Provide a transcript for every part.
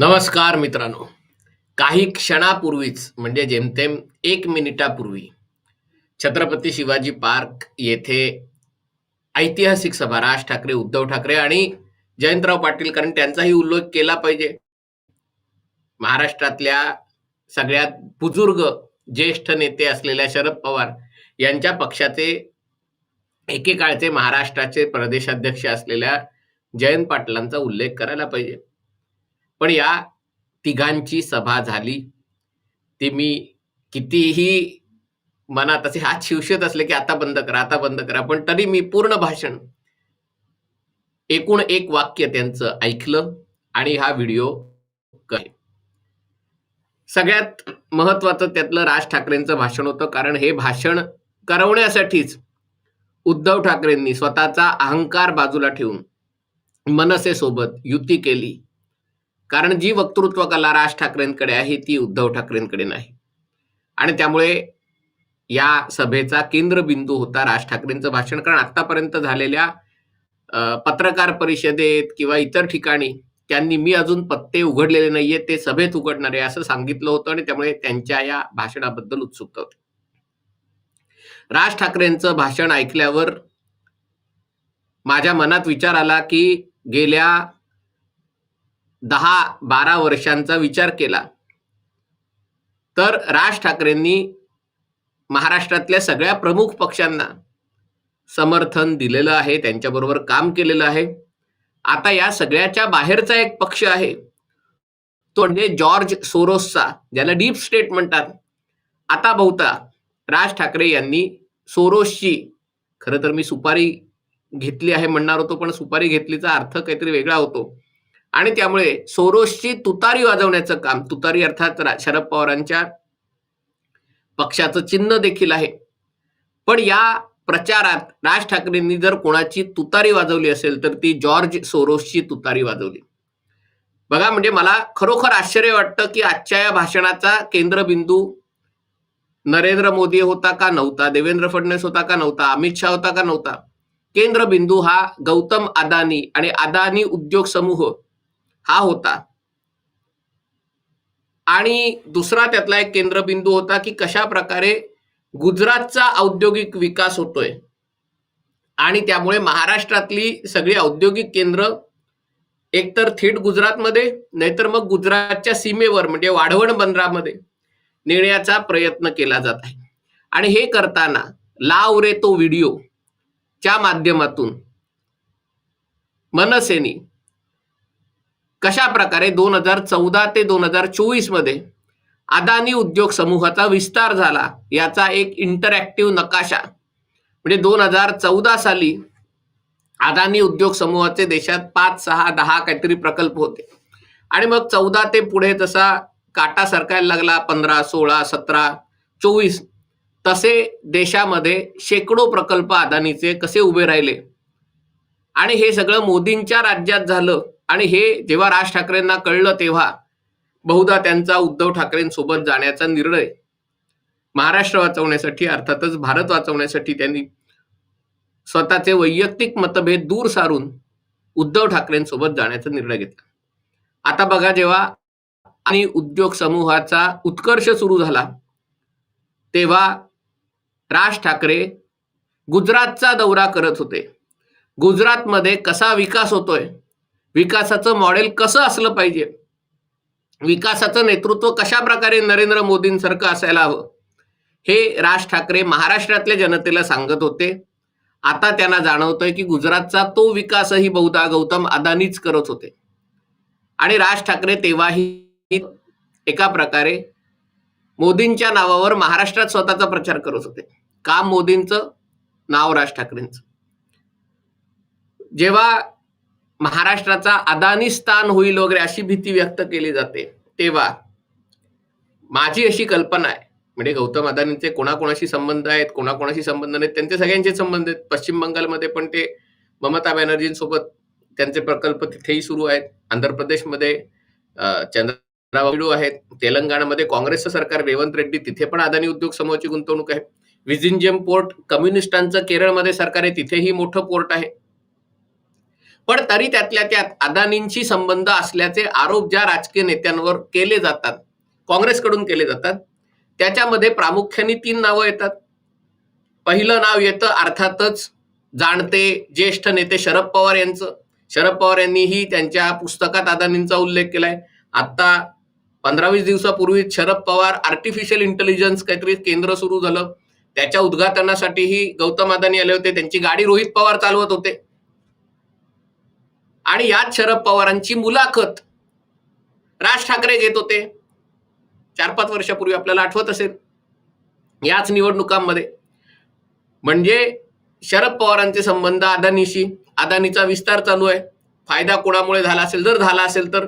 नमस्कार मित्रांनो. काही क्षणापूर्वीच म्हणजे जेमतेम एक मिनिटापूर्वी छत्रपती शिवाजी पार्क येथे ऐतिहासिक सभा राज ठाकरे उद्धव ठाकरे आणि जयंतराव पाटील कारण त्यांचाही उल्लेख केला पाहिजे. महाराष्ट्रातल्या सगळ्यात बुजुर्ग ज्येष्ठ नेते असलेल्या शरद पवार यांच्या पक्षाचे एकेकाळचे महाराष्ट्राचे प्रदेशाध्यक्ष असलेल्या जयंत पाटलांचा उल्लेख करायला पाहिजे. पण या तिघांची सभा झाली. ती मी कितीही मनात असे हात शिवशत असले की आता बंद करा आता बंद करा पण तरी मी पूर्ण भाषण एकूण एक वाक्य त्यांचं ऐकलं आणि हा व्हिडिओ करे सगळ्यात महत्वाचं त्यातलं राज ठाकरेंचं भाषण होतं कारण हे भाषण करवण्यासाठीच उद्धव ठाकरेंनी स्वतःचा अहंकार बाजूला ठेवून मनसेसोबत युती केली. कारण जी वक्तृत्व कला राज ठाकरेंकडे आहे ती उद्धव ठाकरेंकडे नाही. आणि त्यामुळे या सभेचा केंद्रबिंदू होता राज ठाकरेंचं भाषण. कारण आतापर्यंत झालेल्या पत्रकार परिषदेत किंवा इतर ठिकाणी त्यांनी मी अजून पत्ते उघडलेले नाहीये ते सभेत उघडणार आहे असं सांगितलं होतं आणि त्यामुळे त्यांच्या या भाषणाबद्दल उत्सुकता होती. राज ठाकरेंचं भाषण ऐकल्यावर माझ्या मनात विचार आला की गेल्या दहा बारा वर्षांचा विचार केला. तर राज ठाकरेंनी महाराष्ट्रातल्या सगळ्या प्रमुख पक्षांना समर्थन दिलेलं आहे त्यांच्याबरोबर काम केलेलं आहे. आता या सगळ्याच्या बाहेरचा एक पक्ष आहे तो म्हणजे जॉर्ज सोरोसचा ज्याला डीप स्टेट म्हणतात. आता बहुता राज ठाकरे यांनी सोरोसची खरं तर मी सुपारी घेतली आहे म्हणणार होतो पण सुपारी घेतलीचा अर्थ काहीतरी वेगळा होतो. आणि त्यामुळे सोरोसची तुतारी वाजवण्याचं काम तुतारी अर्थात शरद पवारांच्या पक्षाचं चिन्ह देखील आहे. पण या प्रचारात राज ठाकरेंनी जर कोणाची तुतारी वाजवली असेल तर ती जॉर्ज सोरोसची तुतारी वाजवली. बघा म्हणजे मला खरोखर आश्चर्य वाटतं की आजच्या या भाषणाचा केंद्रबिंदू नरेंद्र मोदी होता का नव्हता देवेंद्र फडणवीस होता का नव्हता अमित शहा होता का नव्हता? केंद्रबिंदू हा गौतम अदानी आणि अदानी उद्योग समूह हा होता. आणि दुसरा त्यातला एक केंद्रबिंदू होता की कशा प्रकारे गुजरातचा औद्योगिक विकास होतोय. आणि त्यामुळे महाराष्ट्रातली सगळी औद्योगिक केंद्र एकतर थेट गुजरातमध्ये नाहीतर मग गुजरातच्या सीमेवर म्हणजे वाढवण बंदरामध्ये नेण्याचा प्रयत्न केला जात आहे. आणि हे करताना लाव रे तो व्हिडिओ च्या माध्यमातून मनसेनी कशा प्रकारे दोन हजार चौदा ते दोन हजार चोवीसमध्ये अदानी उद्योग समूहाचा विस्तार झाला याचा एक इंटरॅक्टिव्ह नकाशा. म्हणजे दोन हजार चौदा साली अदानी उद्योग समूहाचे देशात पाच सहा दहा काहीतरी प्रकल्प होते. आणि मग चौदा ते पुढे तसा काटा सरकायला लागला पंधरा सोळा सतरा चोवीस तसे देशामध्ये शेकडो प्रकल्प अदानीचे कसे उभे राहिले? आणि हे सगळं मोदींच्या राज्यात झालं. आणि हे जेव्हा राज ठाकरेंना कळलं तेव्हा बहुधा त्यांचा उद्धव ठाकरेंसोबत जाण्याचा निर्णय महाराष्ट्र वाचवण्यासाठी अर्थातच भारत वाचवण्यासाठी त्यांनी स्वतःचे वैयक्तिक मतभेद दूर सारून उद्धव ठाकरेंसोबत जाण्याचा निर्णय घेतला. आता बघा जेव्हा आणि उद्योग समूहाचा उत्कर्ष सुरू झाला तेव्हा राज ठाकरे गुजरातचा दौरा करत होते. गुजरातमध्ये कसा विकास होतोय विकासाचं मॉडेल कसं असलं पाहिजे? विकासाचं नेतृत्व कशा प्रकारे नरेंद्र मोदींसारखं असायला हवं? हे राज ठाकरे महाराष्ट्रातल्या जनतेला सांगत होते. आता त्यांना जाणवतंय की गुजरातचा तो विकासही बहुधा गौतम अदानीच करत होते. आणि राज ठाकरे तेव्हाही एका प्रकारे मोदींच्या नावावर महाराष्ट्रात स्वतःचा प्रचार करत होते. काम मोदींचं? नाव राज ठाकरेंचं. जेव्हा महाराष्ट्राचा अदानी स्थान होईल वगैरे अशी भीती व्यक्त केली जाते. तेव्हा माझी अशी कल्पना आहे. म्हणजे गौतम अदानींचे कोणाकोणाशी संबंध आहेत कोणाकोणाशी संबंध नाहीत त्यांचे सगळ्यांचे संबंध आहेत. पश्चिम बंगालमध्ये पण ते ममता बॅनर्जींसोबत त्यांचे प्रकल्प तिथेही सुरू आहेत. आंध्र प्रदेशमध्ये अं, चंद्रबाबू आहेत. तेलंगणामध्ये काँग्रेसचं सरकार रेवंत रेड्डी तिथे पण अदानी उद्योग समूहाची गुंतवणूक आहे. विजिंजियम पोर्ट कम्युनिस्टांचं केरळमध्ये सरकार आहे तिथेही मोठं पोर्ट आहे. पण तरी त्यातल्या त्यात अदानींशी संबंध असल्याचे आरोप ज्या राजकीय नेत्यांवर केले जातात काँग्रेसकडून केले जातात त्याच्यामध्ये प्रामुख्याने तीन नावं येतात. पहिलं नाव येतं अर्थातच जाणते ज्येष्ठ नेते शरद पवार यांचं. शरद पवार यांनीही त्यांच्या पुस्तकात अदानींचा उल्लेख केलाय. आता पंधरा वीस दिवसापूर्वी शरद पवार आर्टिफिशियल इंटेलिजन्स काहीतरी केंद्र सुरू झालं. त्याच्या उद्घाटनासाठीही गौतम अदानी आले होते. त्यांची गाडी रोहित पवार चालवत होते. आणि यात शरद पवारांची मुलाखत. राज ठाकरे घेत होते. चार पाच वर्षापूर्वी आपल्याला आठवत असेल. याच निवडणुकांमध्ये. म्हणजे शरद पवारांचे संबंध अदानीशी अदानीचा विस्तार चालू आहे. फायदा कोणामुळे झाला असेल जर झाला असेल तर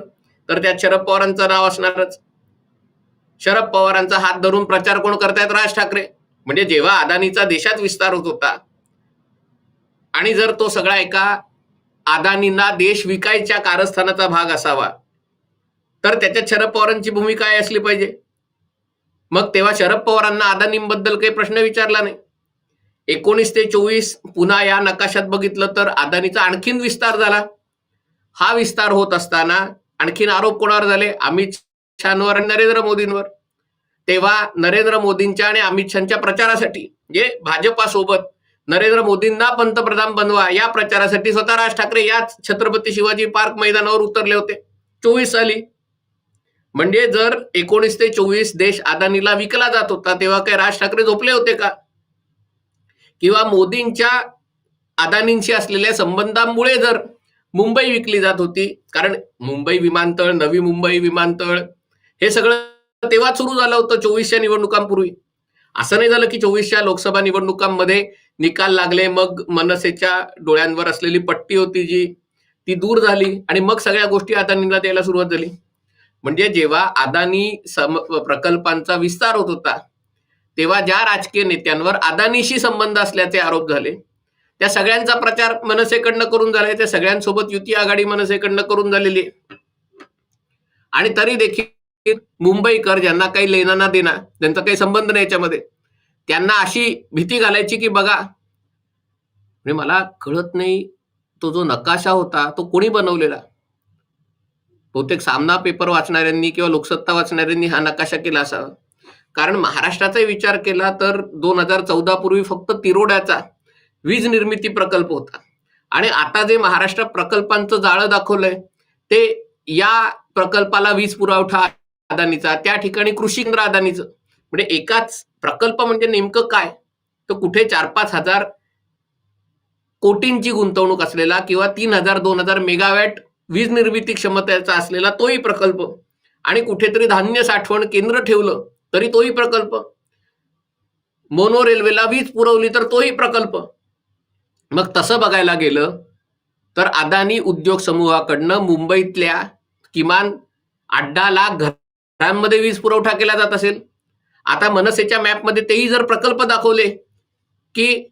तर त्यात शरद पवारांचं नाव असणारच. शरद पवारांचा हात धरून प्रचार कोण करतायत राज ठाकरे? म्हणजे जेव्हा अदानीचा देशात विस्तार होत होता आणि जर तो सगळा एका अदानींना देश विकायच्या कारस्थानाचा भाग असावा. तर त्याच्यात शरद पवारांची भूमिका काय असली पाहिजे? मग तेव्हा शरद पवारांना अदानींबद्दल काही प्रश्न विचारला नाही. एकोणीस ते चोवीस पुन्हा या नकाशात बघितलं तर अदानीचा आणखीन विस्तार झाला. हा विस्तार होत असताना आणखीन आरोप कोणावर झाले? अमित शहांवर आणि नरेंद्र मोदींवर. तेव्हा नरेंद्र मोदींच्या आणि अमित शहाच्या प्रचारासाठी जे भाजपासोबत नरेंद्र मोदींना पंतप्रधान बनवा. या प्रचारासाठी स्वतः राज ठाकरे याच छत्रपती शिवाजी पार्क मैदानावर उतरले होते. चोवीस साली. म्हणजे जर एकोणीस ते चोवीस देश अदानीला विकला जात होता तेव्हा काय राज ठाकरे झोपले होते का? किंवा मोदींच्या अदानींशी असलेल्या संबंधांमुळे जर मुंबई विकली जात होती कारण मुंबई विमानतळ नवी मुंबई विमानतळ हे सगळं तेव्हा सुरू झालं होतं चोवीसच्या निवडणुकांपूर्वी. असं नाही झालं की चोवीसच्या लोकसभा निवडणुकांमध्ये निकाल लागले मग मनसेच्या डोळ्यांवर असलेली पट्टी होती जी ती दूर झाली आणि मग सगळ्या गोष्टी अदानींना द्यायला सुरुवात झाली. म्हणजे जेव्हा अदानी सम प्रकल्पांचा विस्तार होत होता तेव्हा ज्या राजकीय नेत्यांवर अदानीशी संबंध असल्याचे आरोप झाले त्या सगळ्यांचा प्रचार मनसेकडनं करून झालाय त्या सगळ्यांसोबत युती आघाडी मनसेकडनं करून झालेली आहे. आणि तरी देखील मुंबईकर ज्यांना काही लेना ना देना त्यांचा काही संबंध नाही याच्यामध्ये. त्यांना अशी भीती घालायची की बघा म्हणजे मला कळत नाही तो जो नकाशा होता तो कोणी बनवलेला? बहुतेक सामना पेपर वाचणाऱ्यांनी किंवा लोकसत्ता वाचणाऱ्यांनी हा नकाशा केला असावा. कारण महाराष्ट्राचा विचार केला तर दोन हजार चौदा पूर्वी फक्त तिरोड्याचा वीज निर्मिती प्रकल्प होता. आणि आता जे महाराष्ट्र प्रकल्पांचं जाळं दाखवलंय ते या प्रकल्पाला वीज पुरवठा अदानीचा त्या ठिकाणी कृषी केंद्र अदानीचं म्हणजे एकाच प्रकल्प म्हणजे नेमकं काय? तर कुठे चार पाच हजार कोटींची गुंतवणूक असलेला किंवा तीन हजार दोन हजार मेगावॅट वीज निर्मिती क्षमतेचा असलेला तोही प्रकल्प. आणि कुठेतरी धान्य साठवण केंद्र ठेवलं तरी तोही प्रकल्प. मोनो रेल्वेला वीज पुरवली तर तोही प्रकल्प. मग तसं बघायला गेलं तर अदानी उद्योग समूहाकडनं मुंबईतल्या किमान अड्डा लाख घरांमध्ये वीज पुरवठा केला जात असेल. आता मनसेच्या मॅपमध्ये तेही जर प्रकल्प दाखवले की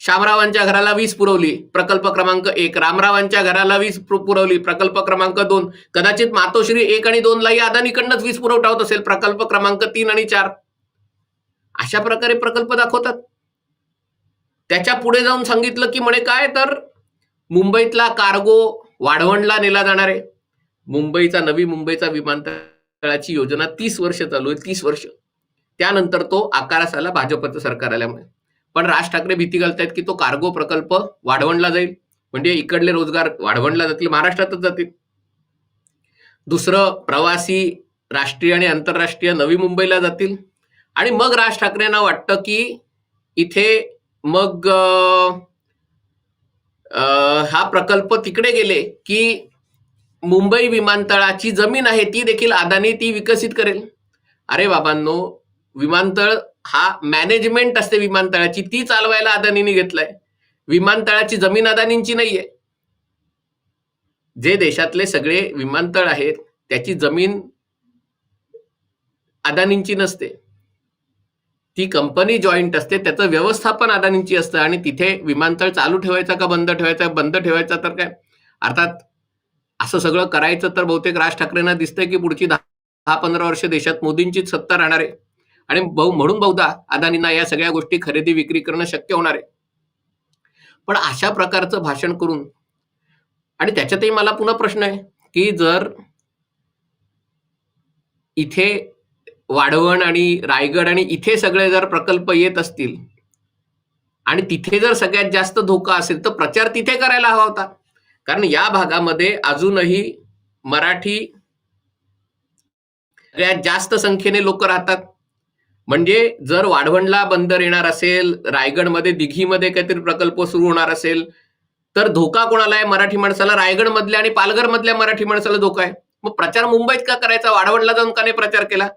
शामरावांच्या घराला वीज पुरवली प्रकल्प क्रमांक एक रामरावांच्या घराला वीज पुरवली प्रकल्प क्रमांक दोन कदाचित मातोश्री एक आणि दोन लाही अदानीकडनंच वीज पुरवठा होत असेल प्रकल्प क्रमांक तीन आणि चार. अशा प्रकारे प्रकल्प दाखवतात. त्याच्या पुढे जाऊन सांगितलं की म्हणे काय तर मुंबईतला कार्गो वाढवणला नेला जाणार आहे. मुंबईचा नवी मुंबईचा विमानतळाची योजना तीस वर्ष चालू आहे तीस वर्ष. त्यानंतर तो आकारास आला भाजपचं सरकार आल्यामुळे. पण राज ठाकरे भीती घालतायत की तो कार्गो प्रकल्प वाढवणला जाईल. म्हणजे इकडले रोजगार वाढवणला जातील महाराष्ट्रातच जातील. दुसरं प्रवासी राष्ट्रीय आणि आंतरराष्ट्रीय नवी मुंबईला जातील. आणि मग राज ठाकरेंना वाटतं की इथे मग आ, अं, हा प्रकल्प तिकडे गेले की मुंबई विमानतळाची जमीन आहे ती देखील अदानी ती विकसित करेल. अरे बाबांनो विमानतळ हा मॅनेजमेंट असते विमानतळाची ती चालवायला अदानीने घेतलाय. विमानतळाची जमीन अदानींची नाहीये. जे देशातले सगळे विमानतळ आहेत त्याची जमीन अदानींची नसते. ती कंपनी जॉईंट असते त्याचं व्यवस्थापन अदानींची असतं आणि तिथे विमानतळ चालू ठेवायचा का बंद ठेवायचा बंद ठेवायचा तर काय? अर्थात असं सगळं करायचं तर बहुतेक राज ठाकरेंना दिसतंय की पुढची दहा पंधरा वर्ष देशात मोदींचीच सत्ता राहणार आहे. आणि बहु म्हणून बहुधा अदानींना या सगळ्या गोष्टी खरेदी विक्री करणं शक्य होणार आहे. पण अशा प्रकारचं भाषण करून आणि त्याच्यातही मला पुन्हा प्रश्न आहे की जर इथे वाढवण आणि रायगड आणि इथे सगळे जर प्रकल्प येत असतील आणि तिथे जर सगळ्यात जास्त धोका असेल तर प्रचार तिथे करायला हवा होता. कारण या भागामध्ये अजूनही मराठी सगळ्यात जास्त संख्येने लोक राहतात. म्हणजे जर वाढवणला बंदर येणार असेल रायगडमध्ये दिघीमध्ये काहीतरी प्रकल्प सुरू होणार असेल तर धोका कोणाला आहे? मराठी माणसाला रायगड मधल्या आणि पालघर मधल्या मराठी माणसाला धोका आहे. मग प्रचार मुंबईत का करायचा? वाढवणला जाऊन का नाही प्रचार केला?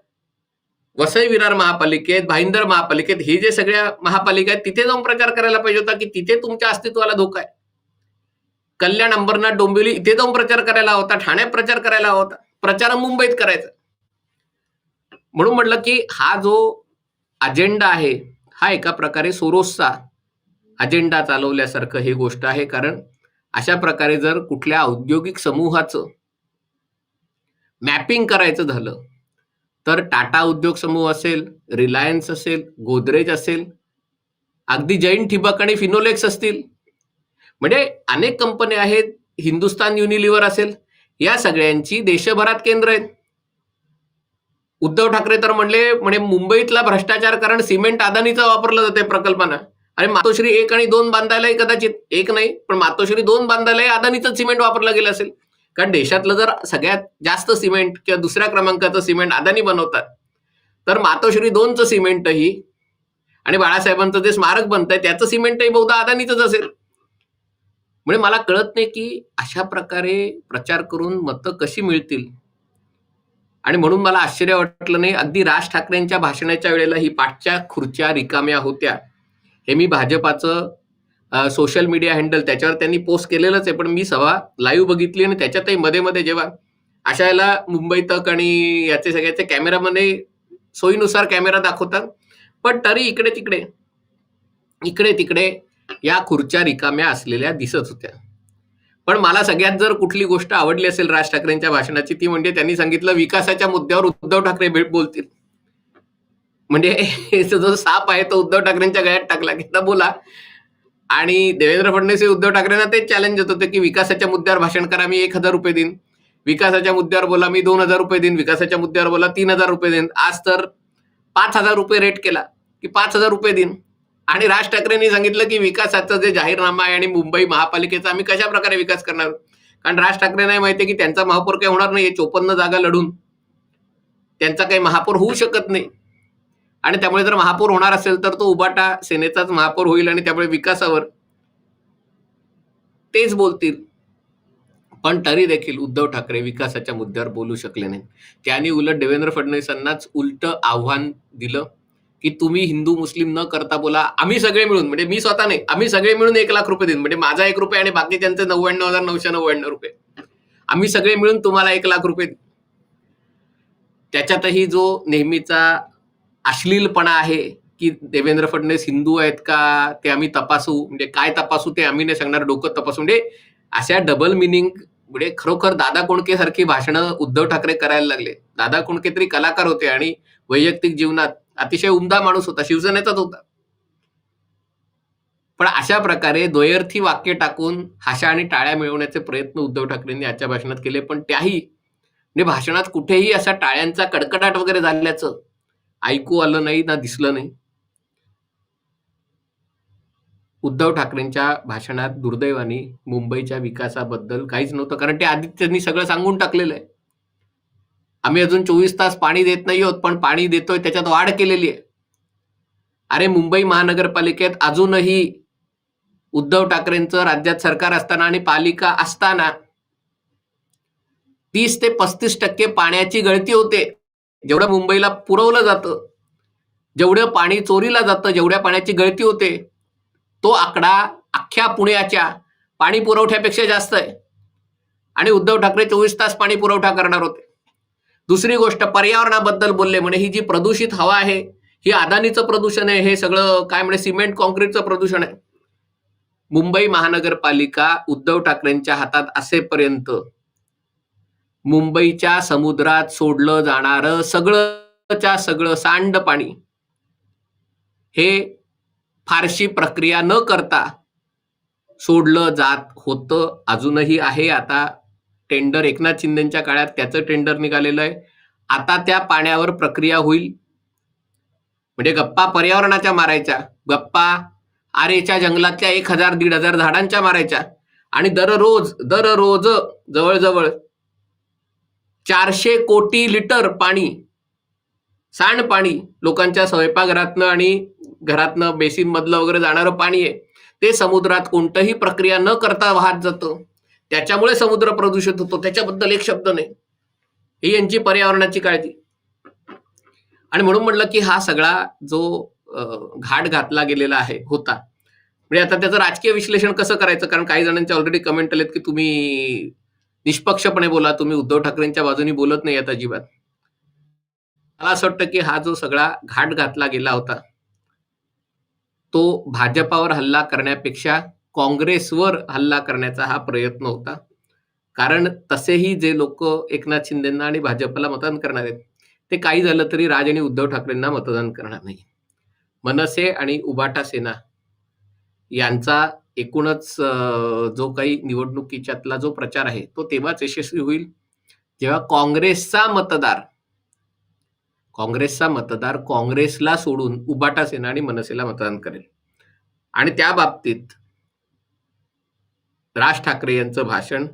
वसई विरार महापालिकेत भाईंदर महापालिकेत हे जे सगळ्या महापालिका आहेत तिथे जाऊन प्रचार करायला पाहिजे होता की तिथे तुमच्या अस्तित्वाला धोका आहे. कल्याण अंबरनाथ डोंबिवली इथे जाऊन प्रचार करायला होता ठाण्यात प्रचार करायला होता प्रचार मुंबईत करायचा. म्हणून म्हटलं की हा जो अजेंडा आहे हा एका प्रकारे सोरोसचा अजेंडा चालवल्यासारखं ही गोष्ट आहे. कारण अशा प्रकारे जर कुठल्या औद्योगिक समूहाचं मॅपिंग करायचं झालं तर टाटा उद्योग समूह असेल रिलायन्स असेल गोदरेज असेल अगदी जैन ठिबक आणि फिनोलेक्स असतील म्हणजे अनेक कंपन्या आहेत हिंदुस्तान युनिलिव्हर असेल या सगळ्यांची देशभरात केंद्र आहेत. उद्धव ठाकरे तर म्हणले म्हणजे मुंबईतला भ्रष्टाचार कारण सिमेंट अदानीचं वापरलं जाते प्रकल्पानं. आणि मातोश्री एक आणि दोन बांधायलाही कदाचित एक नाही पण मातोश्री दोन बांधायलाही अदानीचं सिमेंट वापरलं गेलं असेल. कारण देशातलं जर सगळ्यात जास्त सिमेंट किंवा दुसऱ्या क्रमांकाचं सिमेंट अदानी बनवतात तर मातोश्री दोनचं सिमेंटही आणि बाळासाहेबांचं जे स्मारक बनतंय त्याचं सिमेंटही बहुधा अदानीचंच असेल. म्हणजे मला कळत नाही की अशा प्रकारे प्रचार करून मतं कशी मिळतील. आणि म्हणून मला आश्चर्य वाटलं नाही अगदी राज ठाकरेंच्या भाषणाच्या वेळेला ही पाठच्या खुर्च्या रिकाम्या होत्या. हे मी भाजपाचं सोशल मीडिया हँडल त्याच्यावर त्यांनी पोस्ट केलेलंच आहे पण मी सभा लाईव्ह बघितली आणि त्याच्यातही मध्ये मध्ये जेव्हा अशा याला मुंबई तक आणि याचे सगळ्याचे कॅमेरामध्ये सोयीनुसार कॅमेरा दाखवतात. पण तरी इकडे तिकडे इकडे तिकडे या खुर्च्या रिकाम्या असलेल्या दिसत होत्या. पण मला सगळ्यात जर कुठली गोष्ट आवडली असेल राज ठाकरेंच्या भाषणाची ती म्हणजे त्यांनी सांगितलं विकासाच्या मुद्द्यावर उद्धव ठाकरे भेट बोलतील. म्हणजे जो साप आहे तो उद्धव ठाकरेंच्या गळ्यात टाकला. की बोला. आणि देवेंद्र फडणवीस हे उद्धव ठाकरेंना तेच चॅलेंज देत होते की विकासाच्या मुद्द्यावर भाषण करा मी एक हजार रुपये देईन. विकासाच्या मुद्द्यावर बोला मी दोन हजार रुपये देईन. विकासाच्या मुद्द्यावर बोला तीन हजार रुपये देईन. आज तर पाच हजार रुपये रेट केला. की पाच हजार रुपये देईन. आणि राज ठाकरेंनी सांगितलं की विकासाचं जे जाहीरनामा आहे आणि मुंबई महापालिकेचा आम्ही कशा प्रकारे विकास करणार? कारण राज ठाकरेंना माहिती आहे की त्यांचा महापौर काही होणार नाही चोपन्न जागा लढून. त्यांचा काही महापौर होऊ शकत नाही. आणि त्यामुळे जर महापौर होणार असेल तर तो उबाटा सेनेचाच महापौर होईल आणि त्यामुळे विकासावर तेच बोलतील. पण तरी देखील उद्धव ठाकरे विकासाच्या मुद्द्यावर बोलू शकले नाही त्यांनी उलट देवेंद्र फडणवीसांनाच उलट आव्हान दिलं. की तुम्ही हिंदू मुस्लिम न करता बोला आम्ही सगळे मिळून म्हणजे मी स्वतः नाही आम्ही सगळे मिळून एक लाख रुपये देईन म्हणजे माझा एक रुपये आणि बाकी त्यांचे नव्याण्णव हजार नऊशे नव्याण्णव रुपये. आम्ही सगळे मिळून तुम्हाला एक लाख रुपये त्याच्यातही जो नेहमीचा अश्लीलपणा आहे की देवेंद्र फडणवीस हिंदू आहेत का ते आम्ही तपासू म्हणजे काय तपासू ते आम्ही नाही सांगणार डोकं तपासू म्हणजे अशा डबल मिनिंग म्हणजे खरोखर दादा कोणके सारखी भाषणं उद्धव ठाकरे करायला लागले. दादा कोणके तरी कलाकार होते आणि वैयक्तिक जीवनात अतिशय उमदा माणूस होता शिवसेनेचाच होता. पण अशा प्रकारे द्वयर्थी वाक्य टाकून हाशा आणि टाळ्या मिळवण्याचे प्रयत्न उद्धव ठाकरेंनी आजच्या भाषणात केले पण त्याही म्हणजे भाषणात कुठेही असा टाळ्यांचा कडकडाट वगैरे झाल्याचं ऐकू आलं नाही ना दिसलं नाही. उद्धव ठाकरेंच्या भाषणात दुर्दैवाने मुंबईच्या विकासाबद्दल काहीच नव्हतं कारण ते आधी त्यांनी सगळं सांगून टाकलेलं आहे. आम्ही अजून चोवीस तास पाणी देत नाही आहोत पण पाणी देतोय त्याच्यात वाढ केलेली आहे. अरे मुंबई महानगरपालिकेत अजूनही उद्धव ठाकरेंचं राज्यात सरकार असताना आणि पालिका असताना तीस ते पस्तीस टक्के पाण्याची गळती होते. जेवढं मुंबईला पुरवलं जातं जेवढं पाणी चोरीला जातं जेवढ्या पाण्याची गळती होते तो आकडा अख्ख्या पुण्याच्या पाणी पुरवठ्यापेक्षा जास्त आहे. आणि उद्धव ठाकरे चोवीस तास पाणी पुरवठा करणार होते. दुसरी गोष्ट पर्यावरणाबद्दल बोलले म्हणे ही जी प्रदूषित हवा आहे ही अदानीचं प्रदूषण आहे हे सगळं काय म्हणे सिमेंट कॉन्क्रीटचं प्रदूषण आहे. मुंबई महानगरपालिका उद्धव ठाकरेंच्या हातात असेपर्यंत मुंबईच्या समुद्रात सोडलं जाणारं सगळंच्या सगळं सांड पाणी हे फारशी प्रक्रिया न करता सोडलं जात होतं अजूनही आहे आता. टेंडर एकनाथ शिंदेच्या काळात त्याचं टेंडर निघालेलं आहे. आता त्या पाण्यावर प्रक्रिया होईल. म्हणजे गप्पा पर्यावरणाच्या मारायच्या. गप्पा आरेच्या जंगलातल्या एक हजार दीड हजार झाडांच्या मारायच्या. आणि दररोज दररोज जवळजवळ चारशे कोटी लिटर पाणी सांडपाणी लोकांच्या स्वयंपाकघरातनं आणि घरातनं बेसिन मधलं वगैरे जाणारं पाणी आहे. ते समुद्रात कोणतंही प्रक्रिया न करता वाहत जातं. त्याच्यामुळे समुद्र प्रदूषित होतो. त्याच्याबद्दल एक शब्द नाही. ही यांची पर्यावरणाची काळजी. आणि म्हणून म्हटलं की हा सगळा जो घाट घातला गेलेला आहे होता. म्हणजे आता त्याचं राजकीय विश्लेषण कसं करायचं? कारण काही जणांचे ऑलरेडी कमेंट आलेत की तुम्ही निष्पक्षपणे बोला तुम्ही उद्धव ठाकरेंच्या बाजूनी बोलत नाही आता अजिबात. मला असं वाटतं की हा जो सगळा घाट घातला गेला होता तो भाजपावर हल्ला करण्यापेक्षा काँग्रेसवर हल्ला करण्याचा हा प्रयत्न होता. कारण तसेही जे लोक एकनाथ शिंदेना आणि भाजपला मतदान करणार आहेत ते काही झालं तरी राज आणि उद्धव ठाकरेंना मतदान करणार नाही. मनसे आणि उबाटा सेना यांचा एकूणच जो काही निवडणुकीच्यातला जो प्रचार आहे तो तेव्हाच यशस्वी होईल. जेव्हा काँग्रेसचा मतदार काँग्रेसचा मतदार काँग्रेसला सोडून उबाटा सेना आणि मनसेला मतदान करेल. आणि त्या बाबतीत राज ठाकरे यांचं भाषण.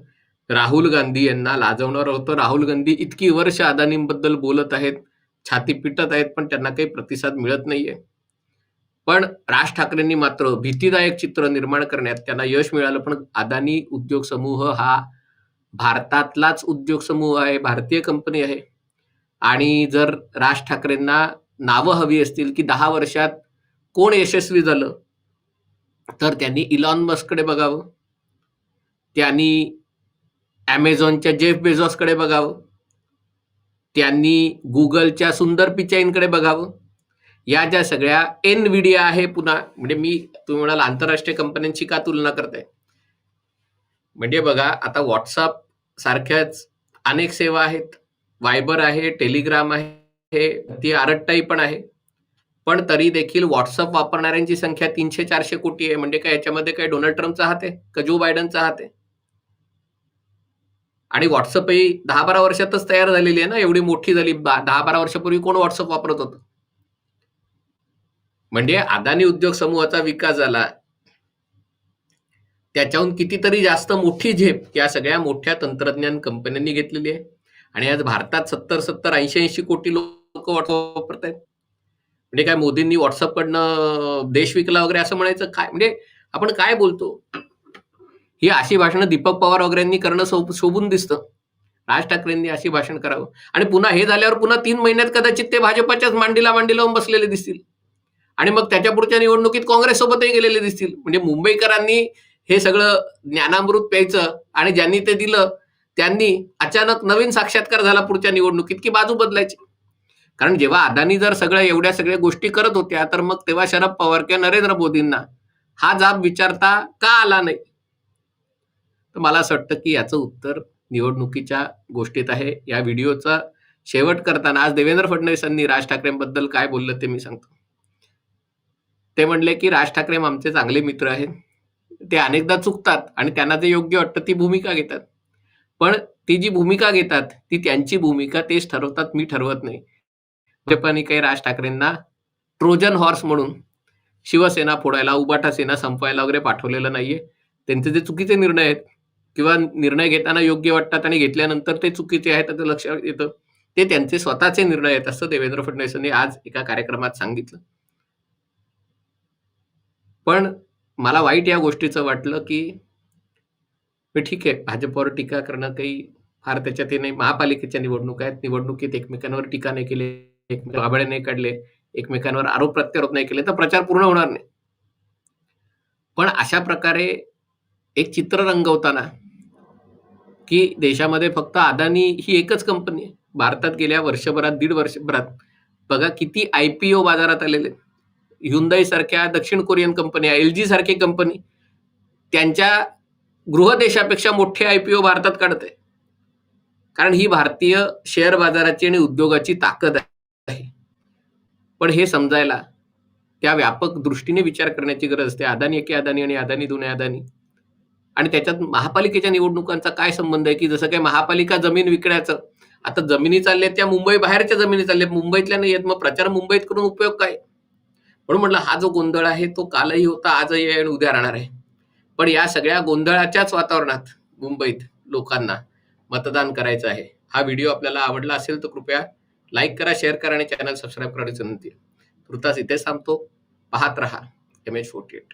राहुल गांधी यांना लाजवणार होतं. राहुल गांधी इतकी वर्ष अदानींबद्दल बोलत आहेत छाती पिटत आहेत पण त्यांना काही प्रतिसाद मिळत नाहीये. पण राज ठाकरेंनी मात्र भीतीदायक चित्र निर्माण करण्यात त्यांना यश मिळालं. पण अदानी उद्योग समूह हा भारतातलाच उद्योग समूह आहे भारतीय कंपनी आहे. आणि जर राज ठाकरेंना नावं हवी असतील की दहा वर्षात कोण यशस्वी झालं तर त्यांनी इलॉन मस्ककडे बघावं. त्यांनी ॲमेझॉनच्या जेफ बेझॉसकडे बघावं. त्यांनी गुगलच्या सुंदर पिचाईंकडे बघावं. या ज्या सगळ्या एन व्हिडिया आहे पुन्हा म्हणजे मी तुम्ही म्हणाल आंतरराष्ट्रीय कंपन्यांची का तुलना करते म्हणजे बघा आता व्हॉट्सअप सारख्याच अनेक सेवा आहेत. वायबर आहे टेलिग्राम आहे ती आरटताई पण आहे. पण तरी देखील व्हॉट्सअप वापरणाऱ्यांची संख्या तीनशे चारशे कोटी आहे. म्हणजे काय याच्यामध्ये काय डोनाल्ड ट्रम्पचा हात आहे? का जो बायडनचा हात आहे? आणि व्हॉट्सअप ही दहा बारा वर्षातच तयार झालेली आहे ना? एवढी मोठी झाली. दहा बारा वर्षापूर्वी कोण व्हॉट्सअप वापरत होतं? म्हणजे अदानी उद्योग समूहाचा विकास झाला. त्याच्याहून कितीतरी जास्त मोठी झेप या सगळ्या मोठ्या तंत्रज्ञान कंपन्यांनी घेतलेली आहे. आणि आज भारतात सत्तर सत्तर ऐंशी ऐंशी कोटी लोक व्हॉट्सअप वापरत आहेत म्हणजे काय मोदींनी व्हॉट्सअपकडनं देश विकला वगैरे असं म्हणायचं? काय म्हणजे आपण काय बोलतो? ही अशी भाषणं दीपक पवार वगैरेंनी करणं शोभ शोभून दिसतं. राज ठाकरेंनी अशी भाषण करावं. आणि पुन्हा हे झाल्यावर पुन्हा तीन महिन्यात कदाचित ते भाजपाच्याच मांडीला मांडी लावून बसलेले दिसतील. आणि मग त्याच्या पुढच्या निवडणुकीत काँग्रेससोबतही गेलेले दिसतील. म्हणजे मुंबईकरांनी हे सगळं ज्ञानामृत प्यायचं आणि ज्यांनी ते दिलं त्यांनी अचानक नवीन साक्षात्कार झाला पुढच्या निवडणुकीत की बाजू बदलायची. कारण जेव्हा अदानी जर सगळ्या एवढ्या सगळ्या गोष्टी करत होत्या तर मग तेव्हा शरद पवार किंवा नरेंद्र मोदींना हा जाब विचारता का आला नाही? तर मला असं वाटतं की याचं उत्तर निवडणुकीच्या गोष्टीत आहे. या व्हिडिओचा शेवट करताना आज देवेंद्र फडणवीसांनी राज ठाकरेंबद्दल काय बोललं ते मी सांगतो. ते म्हणले की राज ठाकरे आमचे चांगले मित्र आहेत. ते अनेकदा चुकतात आणि त्यांना जे योग्य वाटतं ती भूमिका घेतात. पण ती जी भूमिका घेतात ती त्यांची भूमिका तेच ठरवतात मी ठरवत नाही. भाजपाने काही राज ठाकरेंना ट्रोजन हॉर्स म्हणून शिवसेना फोडायला उबाटा सेना संपवायला वगैरे पाठवलेलं नाहीये. त्यांचे जे चुकीचे निर्णय आहेत किंवा निर्णय घेताना योग्य वाटतात आणि घेतल्यानंतर ते चुकीचे आहेत असं लक्षात येतं. ते त्यांचे स्वतःचे निर्णय आहेत असं देवेंद्र फडणवीसांनी आज एका कार्यक्रमात सांगितलं. पण मला वाईट या गोष्टीचं वाटलं की ठीक आहे भाजपवर टीका करणं काही फार त्याच्यात नाही. महापालिकेच्या निवडणूक आहेत. निवडणुकीत एकमेकांवर टीका नाही केली. एकमेक आबळे नाही काढले. एकमेकांवर आरोप प्रत्यारोप नाही केले. तर प्रचार पूर्ण होणार नाही. पण अशा प्रकारे एक चित्र रंगवताना की देशामध्ये फक्त अदानी ही एकच कंपनी आहे. भारतात गेल्या वर्षभरात दीड वर्षभरात. बघा किती आय पी ओ बाजारात आलेले ह्युंदाई सारख्या दक्षिण कोरियन कंपन्या एल जी सारखी कंपनी त्यांच्या गृहदेशापेक्षा मोठे आय पी ओ भारतात काढते कारण ही भारतीय शेअर बाजाराची आणि उद्योगाची ताकद आहे. पण हे समजायला त्या व्यापक दृष्टीने विचार करण्याची गरज असते. अदानी एके अदानी आणि अदानी दोन्ही अदानी. आणि त्याच्यात महापालिकेच्या निवडणुकांचा काय संबंध आहे? की जसं काही महापालिका जमीन विकण्याचं आता जमिनी चालल्या त्या मुंबई बाहेरच्या जमिनी चालल्या मुंबईतल्या नाही आहेत मग प्रचार मुंबईत करून उपयोग काय? म्हणून म्हटलं हा जो गोंधळ आहे तो कालही होता आजही आहे आणि उद्या राहणार आहे. पण या सगळ्या गोंधळाच्याच वातावरणात मुंबईत लोकांना मतदान करायचं आहे. हा व्हिडिओ आपल्याला आवडला असेल तर कृपया लाईक करा शेअर करा आणि चॅनल सबस्क्राईब करायची विनंती आहे. इथेच थांबतो. पाहत रहा. M H forty eight.